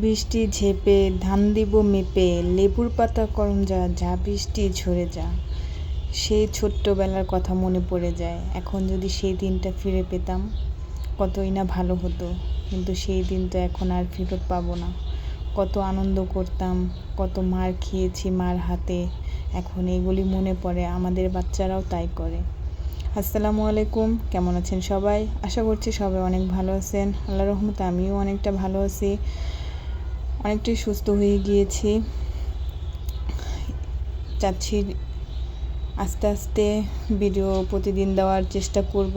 বৃষ্টি ঝেপে, ধান দিব মেপে, লেবুর পাতা করঞ্জা যা যা বৃষ্টি ঝরে যা। সেই ছোট্টবেলার কথা মনে পড়ে যায়। এখন যদি সেই দিনটা ফিরে পেতাম, কতই না ভালো হতো। কিন্তু সেই দিন তো এখন আর ফেরত পাবো না। কত আনন্দ করতাম, কত মার খেয়েছি মার হাতে। এখন এগুলি মনে পড়ে, আমাদের বাচ্চারাও তাই করে। আসসালামু আলাইকুম, কেমন আছেন সবাই? আশা করছি সবাই অনেক ভালো আছেন। আল্লাহ রহমতে আমিও অনেকটা ভালো আছি। অনেকটাই সুস্থ হয়ে গিয়েছি। চাচ্ছি আস্তে আস্তে ভিডিও প্রতিদিন দেওয়ার চেষ্টা করব।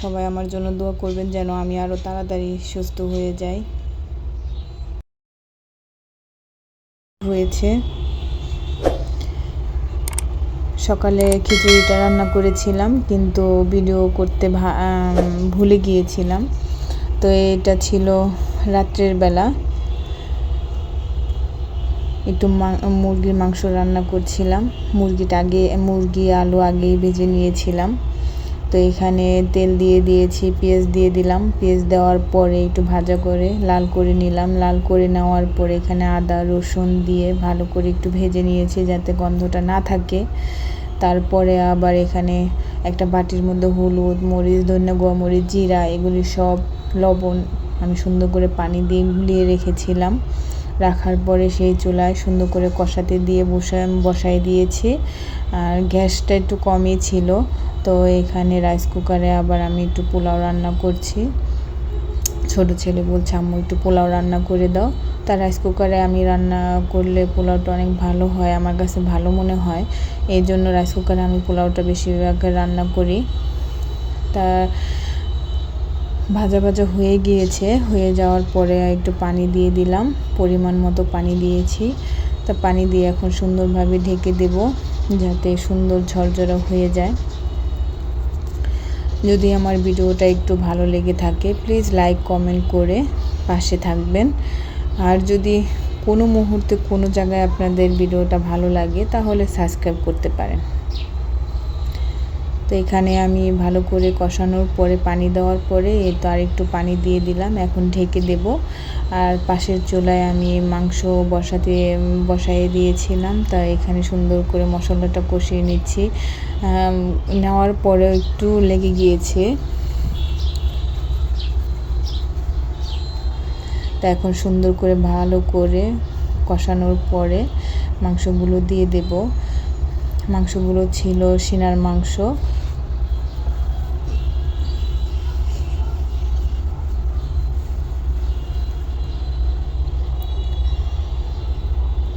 সবাই আমার জন্য দোয়া করবেন যেন আমি আরও তাড়াতাড়ি সুস্থ হয়ে যাই। হয়েছে। সকালে খিচুড়িটা রান্না করেছিলাম, কিন্তু ভিডিও করতে ভুলে গিয়েছিলাম। তো এটা ছিল রাত্রের বেলা। একটু মুরগির মাংস রান্না করছিলাম। মুরগিটা আগে, মুরগি, আলু আগেই ভেজে নিয়েছিলাম। তো এখানে তেল দিয়ে দিয়েছি, পেঁয়াজ দিয়ে দিলাম। পেঁয়াজ দেওয়ার পরে একটু ভাজা করে লাল করে নিলাম। লাল করে নেওয়ার পরে এখানে আদা, রসুন দিয়ে ভালো করে একটু ভেজে নিয়েছি যাতে গন্ধটা না থাকে। তারপরে আবার এখানে একটা বাটির মধ্যে হলুদ, মরিচ, ধনিয়া গোয়ামরিচ জিরা, এগুলি সব লবণ আমি সুন্দর করে পানি দিয়ে গুলিয়ে রেখেছিলাম। রাখার পরে সেই চুলায় সুন্দর করে কষাতে দিয়ে বসায় বসাই দিয়েছি। আর গ্যাসটা একটু কমই ছিল। তো এখানে রাইস কুকারে আবার আমি একটু পোলাও রান্না করছি। ছোট ছেলে বলছে, আম্মু, একটু পোলাও রান্না করে দাও। তা রাইস কুকারে আমি রান্না করলে পোলাওটা অনেক ভালো হয়, আমার কাছে ভালো মনে হয়। এই জন্য রাইস কুকারে আমি পোলাওটা বেশিরভাগ রান্না করি। তা ভাজা ভাজা হয়ে গিয়েছে। হয়ে যাওয়ার পরে একটু পানি দিয়ে দিলাম। পরিমাণ মতো পানি দিয়েছি। তা পানি দিয়ে এখন সুন্দরভাবে ঢেকে দেব যাতে সুন্দর ঝরঝরা হয়ে যায়। যদি আমার ভিডিওটা একটু ভালো লেগে থাকে প্লিজ লাইক কমেন্ট করে পাশে থাকবেন। আর যদি কোনো মুহূর্তে কোনো জায়গায় আপনাদের ভিডিওটা ভালো লাগে, তাহলে সাবস্ক্রাইব করতে পারেন। তো এখানে আমি ভালো করে কষানোর পরে পানি দেওয়ার পরে তো আর একটু পানি দিয়ে দিলাম, এখন ঢেকে দেব। আর পাশের চুলায় আমি মাংস বসাতে বসাই দিয়েছিলাম, তা এখানে সুন্দর করে মশলাটা কষিয়ে নিচ্ছি। নেওয়ার পরে একটু লেগে গিয়েছে। তা এখন সুন্দর করে ভালো করে কষানোর পরে মাংসগুলো দিয়ে দেব। মাংসগুলো ছিল সিনার মাংস।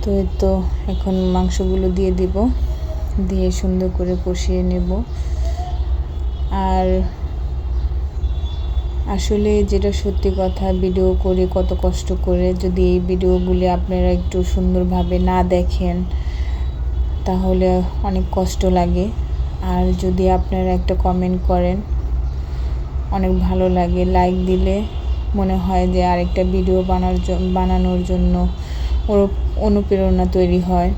তো তো এখন মাংসগুলো দিয়ে দিব। দিয়ে সুন্দর করে কষিয়ে নেব। আর আসলে যেটা সত্যি কথা, ভিডিও করে কত কষ্ট করে যদি এই ভিডিওগুলি আপনারা একটু সুন্দরভাবে না দেখেন, তাহলে অনেক কষ্ট লাগে। আর যদি আপনারা একটা কমেন্ট করেন, অনেক ভালো লাগে। লাইক দিলে মনে হয় যে আরেকটা ভিডিও বানার বানানোর জন্য অনুপ্রেরণা তৈরি হয়।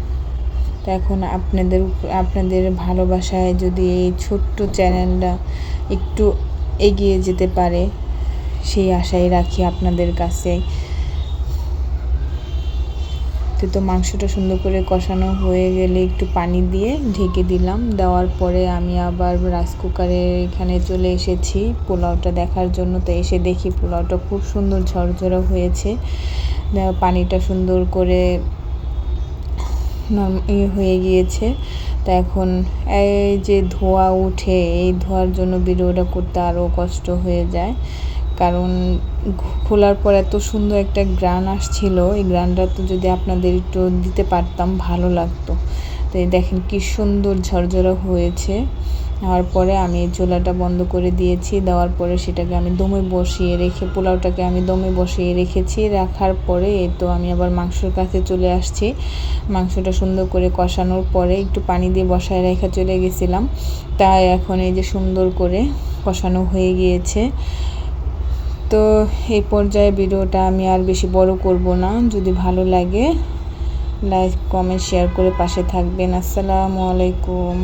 তো এখন আপনাদের আপনাদের ভালোবাসায় যদি এই ছোট্ট চ্যানেলটা একটু এগিয়ে যেতে পারে, সেই আশাই রাখি আপনাদের কাছে। তো মাংসটা সুন্দর করে কষানো হয়ে গেলে একটু পানি দিয়ে ঢেকে দিলাম। দেওয়ার পরে আমি আবার রাইস কুকারে এখানে চলে এসেছি পোলাওটা দেখার জন্য। তো এসে দেখি পোলাওটা খুব সুন্দর ঝরঝরা হয়েছে। পানিটা সুন্দর করে ইয়ে হয়ে গিয়েছে। তা এখন এই যে ধোয়া উঠে, এই ধোয়ার জন্য ভিডিওটা করতে আরও কষ্ট হয়ে যায়। কারণ খোলার পর এত সুন্দর একটা গ্রান আসছিল, এই গ্রানটা তো যদি আপনাদের একটু দিতে পারতাম, ভালো লাগতো। তো এই দেখেন কি সুন্দর ঝরঝরা হয়েছে। হওয়ার পরে আমি চুলাটা বন্ধ করে দিয়েছি, দেওয়ার পরে সেটাকে আমি দমে বসিয়ে রেখে, পোলাওটাকে আমি দমে বসিয়ে রেখেছি। রাখার পরে এই তো আমি আবার মাংসর কাছে চলে আসছি। মাংসটা সুন্দর করে কষানোর পরে একটু পানি দিয়ে বসায় রেখে চলে গেছিলাম। তাই এখন এই যে সুন্দর করে কষানো হয়ে গিয়েছে। তো এই পর্যায়ে ভিডিওটা আমি আর বেশি বড় করব না। যদি ভালো লাগে লাইক কমেন্ট শেয়ার করে পাশে থাকবেন। আসসালামু আলাইকুম।